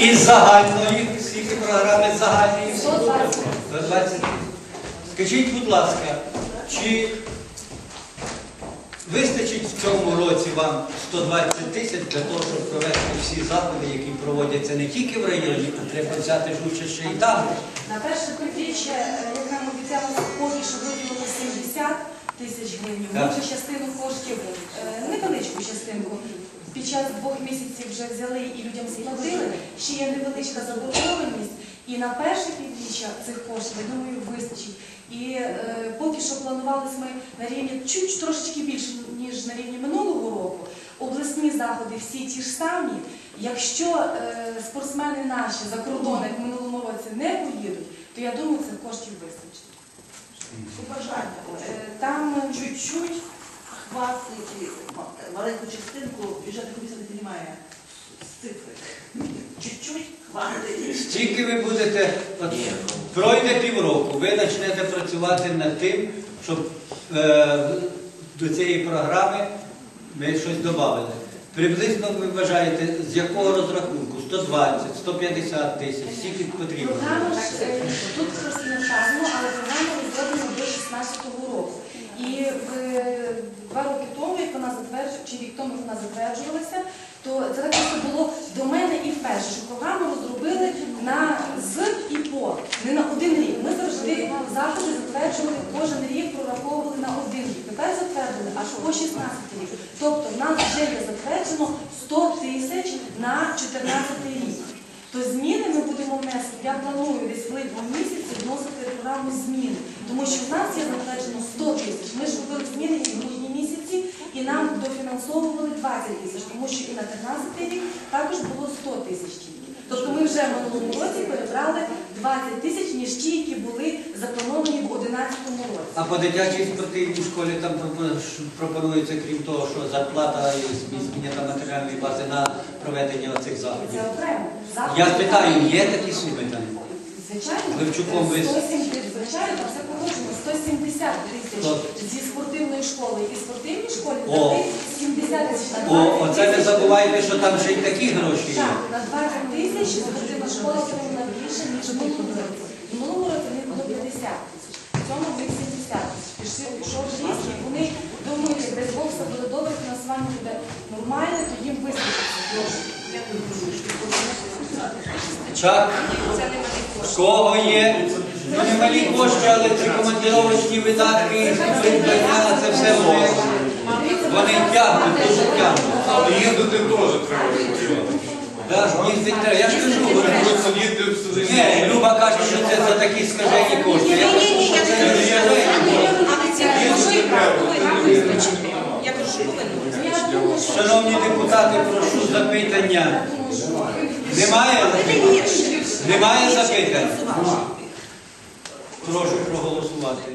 Із загальної, скільки програми загальної? 120. 120. Скажіть, будь ласка, чи вистачить в цьому році вам 120 тисяч для того, щоб провести всі заходи, які проводяться не тільки в районі, а треба взяти ж участь ще й там? На перше півріччя, е, як нам обіцялося, поки що виділили 70 тисяч гривень. Ми частину коштів, е, невеличку частинку, під час двох місяців вже взяли і людям сплатили. Ще є невеличка заборгованість. І на перше півріччя цих коштів, я думаю, вистачить. І е, поки що планувалися ми на рівні чуть трошечки більше, ніж на рівні минулого року. Обласні заходи всі ті ж самі. Якщо е, спортсмени наші за кордон, як в минулому році, не поїдуть, то я думаю, цих коштів вистачить. Побажання. Е, Там е, Чуть-чуть хвастить маленьку частинку, бюджетна комісія не приймає з цифри. Чуть-чуть. Скільки ви будете, пройде півроку, ви почнете працювати над тим, щоб е, до цієї програми ми щось додали. Приблизно ви вважаєте, з якого розрахунку? 120, 150 тисяч, скільки потрібно? Програма ж е, тут просто не вказано, але програма розроблена до 16-го року. І в е, два роки тому, як чи рік тому вона затверджувалася, то це так просто було до мене і вперше, що програму розробили на з і по, не на один рік. Ми завжди заходи затверджували кожен рік, прораховували на один рік. Тепер затвердили аж по 16 рік. Тобто нас вже є затверджено 100 тисяч на 14 рік. То зміни ми будемо внести. Я планую десь в липні місяці вносити програму зміни, тому що в нас є затверджено 100 тисяч. Ми ж робили зміни і в грудні місяці, і нам дофінансовували 20 тисяч, тому що і на 13 рік також було 100 тисяч тільки. Тобто ми вже в минулому році перебрали 20 тисяч, ніж ті, які були заплановані в 2011 році. А по дитячій спортивній школі там пропонується, крім того, що зарплата і зміцнення та матеріальної бази на проведення оцих Це заходів. окремо. Я питаю, є такі суми там? Звичайно, Левчуком ви- 170, звичайно, все погоджено. 170 тисяч зі спортивної школи і спортивній школі О. дати 70 тисяч на О, оце не забувайте, що там ще й такі гроші є. Так, на 20 тисяч спортивна школа отримала більше, ніж в минулому році. В минулому році в них було 50 тисяч. В цьому в них 70 тисяч. Пішов, ріст, і вони думають, що десь Бог все буде добре, фінансування буде нормальне, то їм вистачить грошей. Чак, в кого є? Ну, немалі кошти, але ці командировочні видатки, придбання, це все вони, вони тягнуть, дуже тягнуть. Але їздити теж треба відпочивати. Да, треба. Я ж кажу, вони- Просто їздив сюди. ні, Люба каже, що це за такі скажені кошти. Я кажу, що це не скажені кошти. Їздити треба. Я кажу, що повинно бути. Я Шановні депутати, прошу запитання. Немає? Немає запитань? Прошу проголосувати.